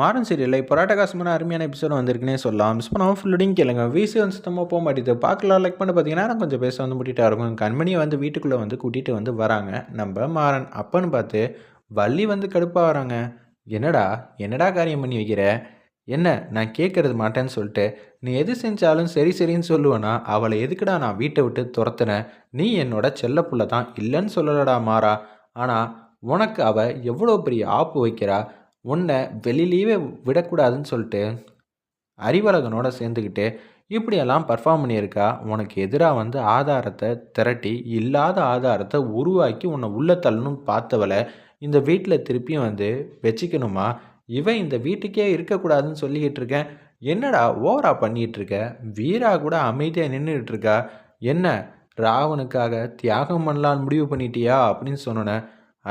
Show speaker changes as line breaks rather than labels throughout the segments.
மாறன் சீரியலில் இப்போ ராட்டகாசமான அருமையான எபிசோட் வந்திருக்குன்னே சொல்லலாம். மிஸ் பண்ணாமல் ஃபுல்லடிங் கேளுங்க. வீசி வந்து சுத்தமாக போக மாட்டேது. பார்க்கலாம் லைக் பண்ணி பார்த்தீங்கன்னா கொஞ்சம் பேச வந்து முட்டிட்டா இருக்கும். கண்மணியை வந்து வீட்டுக்குள்ளே வந்து கூட்டிகிட்டு வந்து வராங்க. நம்ம மாறன் அப்பன்னு பார்த்து வள்ளி வந்து கடுப்பாக வராங்க. என்னடா என்னடா காரியம் பண்ணி வைக்கிற? என்ன நான் கேட்கறது மாட்டேன்னு சொல்லிட்டு நீ எது செஞ்சாலும் சரி சரின்னு சொல்லுவேன்னா அவளை எதுக்குடா நான் வீட்டை விட்டு துரத்துனேன்? நீ என்னோட செல்ல புள்ள தான் இல்லைன்னு சொல்லலடா மாறா. ஆனால் உனக்கு அவள் எவ்வளோ பெரிய ஆப்பு வைக்கிறா? உன்னை வெளியிலேயே விடக்கூடாதுன்னு சொல்லிட்டு அறிவழகனோட சேர்ந்துக்கிட்டு இப்படியெல்லாம் பர்ஃபார்ம் பண்ணியிருக்கா? உனக்கு எதிராக வந்து ஆதாரத்தை திரட்டி இல்லாத ஆதாரத்தை உருவாக்கி உன்னை உள்ள தள்ளணும் பார்த்தவளை இந்த வீட்டில் திருப்பியும் வந்து வச்சுக்கணுமா? இவன் இந்த வீட்டுக்கே இருக்கக்கூடாதுன்னு சொல்லிக்கிட்டு இருக்கேன். என்னடா ஓவரா பண்ணிகிட்டு இருக்க? வீரா கூட அமைதியாக நின்றுட்டு இருக்கா? என்ன ராவனுக்காக தியாகம் பண்ணலான்னு முடிவு பண்ணிட்டியா? அப்படின்னு சொன்னோன்னே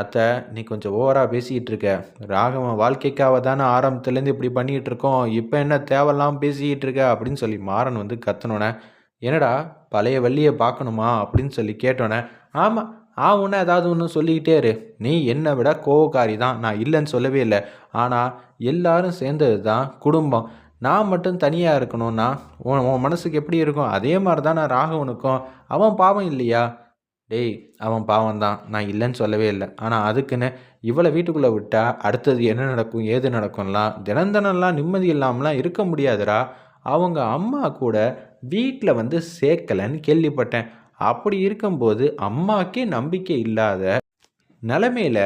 அத்தை நீ கொஞ்சம் ஓவராக பேசிக்கிட்டு இருக்க. ராகவன் வாழ்க்கைக்காக தானே ஆரம்பத்துலேருந்து இப்படி பண்ணிகிட்டு இருக்கோம். இப்போ என்ன தேவையில்லாமல் பேசிக்கிட்டு இருக்க அப்படின்னு சொல்லி மாறன் வந்து கத்தனோன்னே என்னடா பழைய வள்ளியை பார்க்கணுமா? அப்படின்னு சொல்லி கேட்டோன்னே ஆமாம் ஆ உன்ன ஏதாவது ஒன்று சொல்லிக்கிட்டே இரு. நீ என்னை விட கோவக்காரி தான். நான் இல்லைன்னு சொல்லவே இல்லை. ஆனால் எல்லாரும் சேர்ந்தது தான் குடும்பம். நான் மட்டும் தனியாக இருக்கணும்னா உன் உன் மனசுக்கு எப்படி இருக்கும்? அதே மாதிரி தான் நான் ராகவனுக்கும். அவன் பாவம் இல்லையா? டேய் அவன் பாவம் தான். நான் இல்லைன்னு சொல்லவே இல்லை. ஆனால் அதுக்குன்னு இவளை வீட்டுக்குள்ளே விட்டால் அடுத்தது என்ன நடக்கும் ஏது நடக்கும்லாம் தினந்தனம்லாம் நிம்மதி இல்லாமலாம் இருக்க முடியாதுடா. அவங்க அம்மா கூட வீட்டில் வந்து சேர்க்கலைன்னு கேள்விப்பட்டேன். அப்படி இருக்கும்போது அம்மாக்கே நம்பிக்கை இல்லாத நிலமையில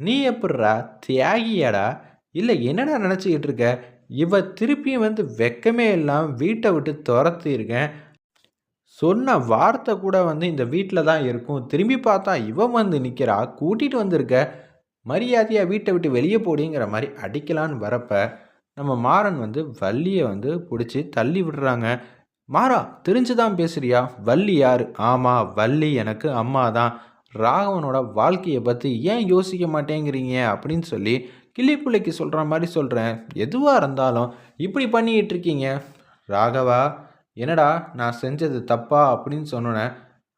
நீ எப்படிறா? தியாகியாடா? இல்லை என்னடா நினச்சிக்கிட்டு இருக்க? இவ திருப்பியும் வந்து வெக்கமே இல்லாமல் வீட்டை விட்டு துரத்திருக்கேன் சொன்ன வார்த்தை கூட வந்து இந்த வீட்டில் தான் இருக்கும். திரும்பி பார்த்தா இவன் வந்து நிற்கிறா கூட்டிகிட்டு வந்திருக்க. மரியாதையாக வீட்டை விட்டு வெளியே போடிங்கிற மாதிரி அடிக்கலான்னு வரப்ப நம்ம மாறன் வந்து வள்ளியை வந்து பிடிச்சி தள்ளி விடுறாங்க. மாறா தெரிஞ்சு தான் பேசுறியா? வள்ளி யார்? ஆமாம் வள்ளி எனக்கு அம்மா தான். ராகவனோட வாழ்க்கையை பற்றி ஏன் யோசிக்க மாட்டேங்கிறீங்க? அப்படின்னு சொல்லி கிளிப்பிள்ளைக்கு சொல்கிற மாதிரி சொல்கிறேன் எதுவாக இருந்தாலும் இப்படி பண்ணிக்கிட்டு இருக்கீங்க? ராகவா என்னடா நான் செஞ்சது தப்பா அப்படின்னு சொன்னோன்னே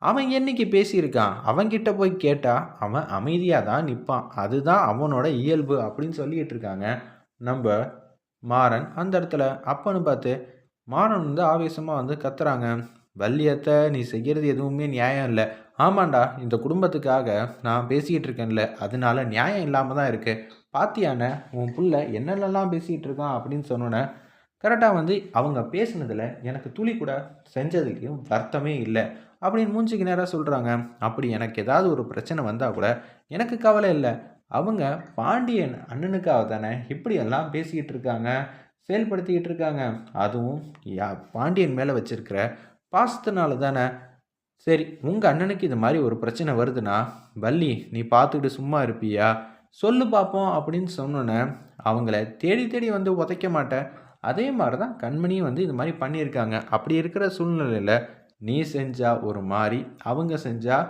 அவன் என்னைக்கு பேசியிருக்கான்? அவன்கிட்ட போய் கேட்டால் அவன் அமைதியாக தான் நிற்பான் அதுதான் அவனோட இயல்பு அப்படின்னு சொல்லிகிட்டு இருக்காங்க. நம்ம மாறன் அந்த இடத்துல அப்பன்னு பார்த்து மாறன் வந்து ஆவேசமாக வந்து கத்துறாங்க. வள்ளியத்தை நீ செய்கிறது எதுவுமே நியாயம் இல்லை. ஆமாண்டா இந்த குடும்பத்துக்காக நான் பேசிக்கிட்டு இருக்கேன்ல. அதனால நியாயம் இல்லாமல் தான் இருக்குது பாத்தியான உன் புள்ள என்னென்னலாம் பேசிகிட்டு இருக்கான் அப்படின்னு சொன்னோன்னே கரெக்டாக வந்து அவங்க பேசுனதில் எனக்கு துளி கூட செஞ்சதுலையும் வருத்தமே இல்லை. அப்படின்னு மூஞ்சிக்கு நேராக சொல்கிறாங்க அப்படி எனக்கு ஏதாவது ஒரு பிரச்சனை வந்தால் கூட எனக்கு கவலை இல்லை. அவங்க பாண்டியன் அண்ணனுக்காக தானே இப்படியெல்லாம் பேசிக்கிட்டு இருக்காங்க செயல்படுத்திக்கிட்டு இருக்காங்க. அதுவும் யா பாண்டியன் மேலே வச்சிருக்கிற பாசத்தினால தானே. சரி உங்கள் அண்ணனுக்கு இது மாதிரி ஒரு பிரச்சனை வருதுன்னா வள்ளி நீ பார்த்துக்கிட்டு சும்மா இருப்பியா? சொல்லு பார்ப்போம் அப்படின்னு சொன்னோன்னே அவங்கள தேடி தேடி வந்து உதைக்க மாட்டேன். அதே மாதிரி தான் கண்மணியும் வந்து இது மாதிரி பண்ணியிருக்காங்க. அப்படி இருக்கிற சூழ்நிலையில் நீ செஞ்சால் ஒரு மாதிரி அவங்க செஞ்சால்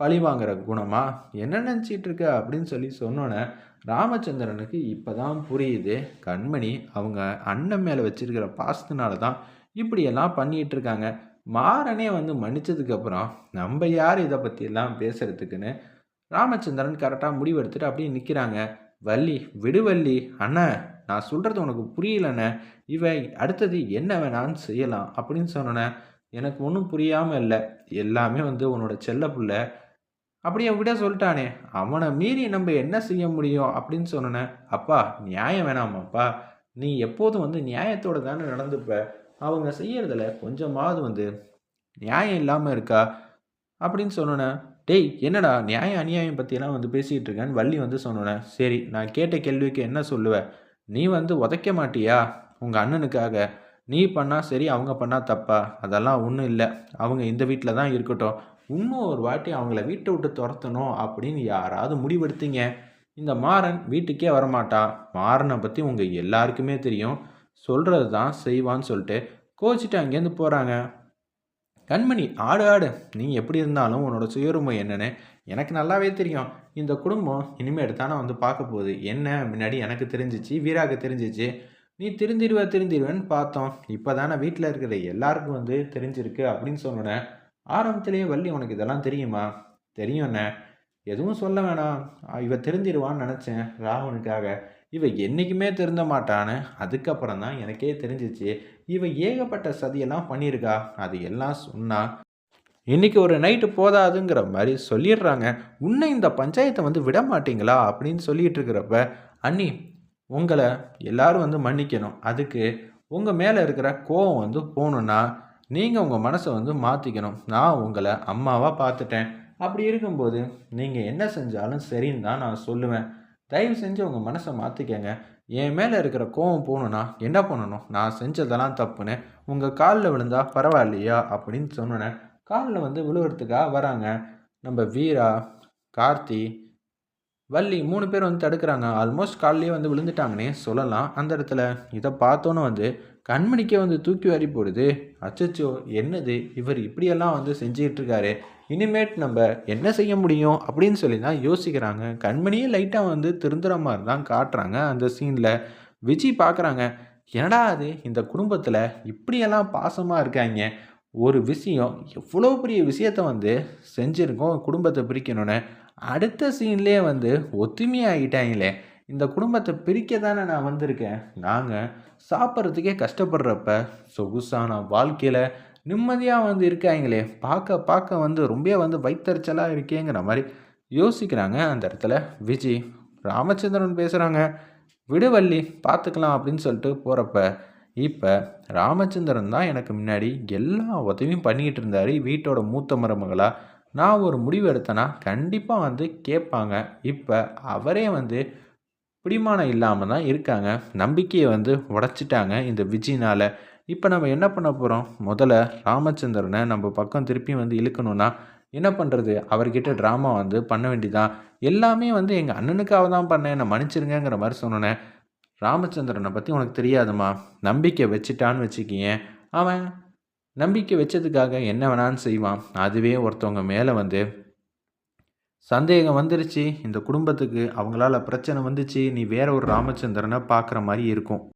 பழி வாங்குற குணமா? என்ன நினச்சிட்டு இருக்க? அப்படின்னு சொல்லி சொன்னோன்னே ராமச்சந்திரனுக்கு இப்போ தான் புரியுது. கண்மணி அவங்க அண்ணன் மேலே வச்சிருக்கிற பாசத்தினால தான் இப்படியெல்லாம் பண்ணிகிட்டு இருக்காங்க. மாறனே வந்து மன்னிச்சதுக்கப்புறம் நம்ம யார் இதை பற்றியெல்லாம் பேசுகிறதுக்குன்னு ராமச்சந்திரன் கரெக்டாக முடிவெடுத்துட்டு அப்படியே நிற்கிறாங்க வள்ளி விடுவள்ளி அண்ணன் நான் சொல்கிறது உனக்கு புரியலண்ணே. இவை அடுத்தது என்ன வேணான்னு செய்யலாம் அப்படின்னு சொன்னேன் எனக்கு ஒன்றும் புரியாமல் இல்லை. எல்லாமே வந்து உன்னோட செல்ல புள்ள. அப்படியே விட சொல்லிட்டானே அவனை மீறி நம்ம என்ன செய்ய முடியும் அப்படின்னு சொன்னேன் அப்பா நியாயம் வேணாமாப்பா. நீ எப்போதும் வந்து நியாயத்தோடு தானே நடந்துப்ப. அவங்க செய்யறதுல கொஞ்சமாவது வந்து நியாயம் இல்லாமல் இருக்கா? அப்படின்னு சொன்னேன் டேய் என்னடா நியாய அநியாயம் பற்றியெல்லாம் வந்து பேசிகிட்டு இருக்கேன்னு வள்ளி வந்து சொன்னோன்னே சரி நான் கேட்ட கேள்விக்கு என்ன சொல்லுவேன் நீ வந்து உதைக்க மாட்டியா? உங்கள் அண்ணனுக்காக. நீ பண்ணால் சரி அவங்க பண்ணால் தப்பா. அதெல்லாம் ஒன்றும் இல்லை. அவங்க இந்த வீட்டில் தான் இருக்கட்டும். இன்னும் ஒரு வாட்டி அவங்கள வீட்டை விட்டு துரத்தணும் அப்படின்னு யாராவது முடிவெடுத்தீங்க. இந்த மாறன் வீட்டுக்கே வரமாட்டான். மாறனை பற்றி உங்கள் எல்லாருக்குமே தெரியும். சொல்கிறது தான் செய்வான்னு சொல்லிட்டு கோச்சிட்டு அங்கேருந்து போகிறாங்க கண்மணி ஆடு ஆடு நீ எப்படி இருந்தாலும் உன்னோட சுயருமை என்னன்னு எனக்கு நல்லாவே தெரியும். இந்த குடும்பம் இனிமேல் தானே வந்து பார்க்க போகுது. என்ன? முன்னாடி எனக்கு தெரிஞ்சிச்சு வீராக்கு தெரிஞ்சிச்சு. நீ திருந்திடுவ திருந்திடுவேன்னு பார்த்தோம். இப்போ தானே வீட்டில் இருக்கிற எல்லாருக்கும் வந்து தெரிஞ்சிருக்கு அப்படின்னு சொன்னோன்னே ஆரம்பத்திலேயே வள்ளி உனக்கு இதெல்லாம் தெரியுமா? தெரியும் என்ன எதுவும் சொல்ல வேணாம். இவ தெரிஞ்சிருவான்னு நினச்சேன் ராகுனுக்காக. இவன் என்றைக்குமே திருந்த மாட்டான்னு அதுக்கப்புறம் தான் எனக்கே தெரிஞ்சிச்சு. இவன் ஏகப்பட்ட சதியெல்லாம் பண்ணியிருக்கா. அது எல்லாம் சொன்னால் இன்னைக்கு ஒரு நைட்டு போதாதுங்கிற மாதிரி சொல்லிடுறாங்க. உன்னை இந்த பஞ்சாயத்தை வந்து விட மாட்டீங்களா? அப்படின்னு சொல்லிட்டு இருக்கிறப்ப அண்ணி உங்களை எல்லாரும் வந்து மன்னிக்கணும். அதுக்கு உங்கள் மேலே இருக்கிற கோவம் வந்து போகணுன்னா நீங்கள் உங்கள் மனசை வந்து மாற்றிக்கணும் நான் உங்களை அம்மாவாக பார்த்துட்டேன். அப்படி இருக்கும்போது நீங்கள் என்ன செஞ்சாலும் சரின்னு தான் நான் சொல்லுவேன். தயவு செஞ்சு உங்கள் மனசை மாற்றிக்கங்க என் மேலே இருக்கிற கோவம் போகணுன்னா என்ன பண்ணணும்? நான் செஞ்சதெல்லாம் தப்புன்னு உங்கள் காலில் விழுந்தா பரவாயில்லையா? அப்படின்னு சொன்னேன் காலில் வந்து விழுகிறதுக்காக வராங்க. நம்ம வீரா கார்த்தி வள்ளி மூணு பேர் வந்து தடுக்கிறாங்க. ஆல்மோஸ்ட் காலிலேயே வந்து விழுந்துட்டாங்கன்னே சொல்லலாம். அந்த இடத்துல இதை பார்த்தோன்னே வந்து கண்மணிக்கே வந்து தூக்கி வாரி போடுது. அச்சச்சோ என்னது? இவர் இப்படியெல்லாம் வந்து செஞ்சுக்கிட்டு இருக்காரு. இனிமேட் நம்ம என்ன செய்ய முடியும் அப்படின்னு சொல்லி தான் யோசிக்கிறாங்க. கண்மணியே லைட்டாக வந்து திருந்துற மாதிரி தான் காட்டுறாங்க அந்த சீனில். விஜய் பார்க்குறாங்க என்னடா அது இந்த குடும்பத்தில் இப்படியெல்லாம் பாசமாக இருக்காங்க ஒரு விஷயம் எவ்வளோ பெரிய விஷயத்த வந்து செஞ்சுருக்கோம் குடும்பத்தை பிரிக்கணும்னு. அடுத்த சீன்லேயே வந்து ஒத்துமையாகிட்டாங்களே இந்த குடும்பத்தை பிரிக்க தானே நான் வந்திருக்கேன். நாங்கள் சாப்பிட்றதுக்கே கஷ்டப்படுறப்ப சொகுசான வாழ்க்கையில் நிம்மதியாக வந்து இருக்காங்களே பார்க்க பார்க்க வந்து ரொம்ப வந்து வைத்தறிச்சலாக இருக்கேங்கிற மாதிரி யோசிக்கிறாங்க. அந்த இடத்துல விஜய் ராமச்சந்திரன் பேசுகிறாங்க விடுவள்ளி பார்த்துக்கலாம் அப்படின்னு சொல்லிட்டு போகிறப்ப இப்போ ராமச்சந்திரன் தான் எனக்கு முன்னாடி எல்லா உதவியும் பண்ணிக்கிட்டு இருந்தார். வீட்டோட மூத்த மருமகளாக நான் ஒரு முடிவு எடுத்தேன்னா கண்டிப்பாக வந்து கேட்பாங்க. இப்போ அவரே வந்து பிடிமானம் இல்லாமல் தான் இருக்காங்க. நம்பிக்கையை வந்து உடச்சிட்டாங்க இந்த விஜயினால் இப்போ நம்ம என்ன பண்ண போகிறோம் முதல்ல ராமச்சந்திரனை நம்ம பக்கம் திருப்பி வந்து இழுக்கணும்னா என்ன பண்ணுறது அவர்கிட்ட ட்ராமா வந்து பண்ண வேண்டியதான் எல்லாமே வந்து எங்கள் அண்ணனுக்காக தான் பண்ணேன். என்னை மன்னிச்சிருங்கிற மாதிரி சொன்னோன்னே ராமச்சந்திரனை பற்றி உனக்கு தெரியாதுமா? நம்பிக்கை வச்சுட்டான்னு வச்சுக்கிங்க அவன் நம்பிக்கை வச்சதுக்காக என்ன வேணான்னு செய்வான். அதுவே ஒருத்தவங்க மேலே வந்து சந்தேகம் வந்துருச்சு. இந்த குடும்பத்துக்கு அவங்களால பிரச்சனை வந்துச்சு. நீ வேற ஒரு ராமச்சந்திரனை பார்க்குற மாதிரி இருக்கும்.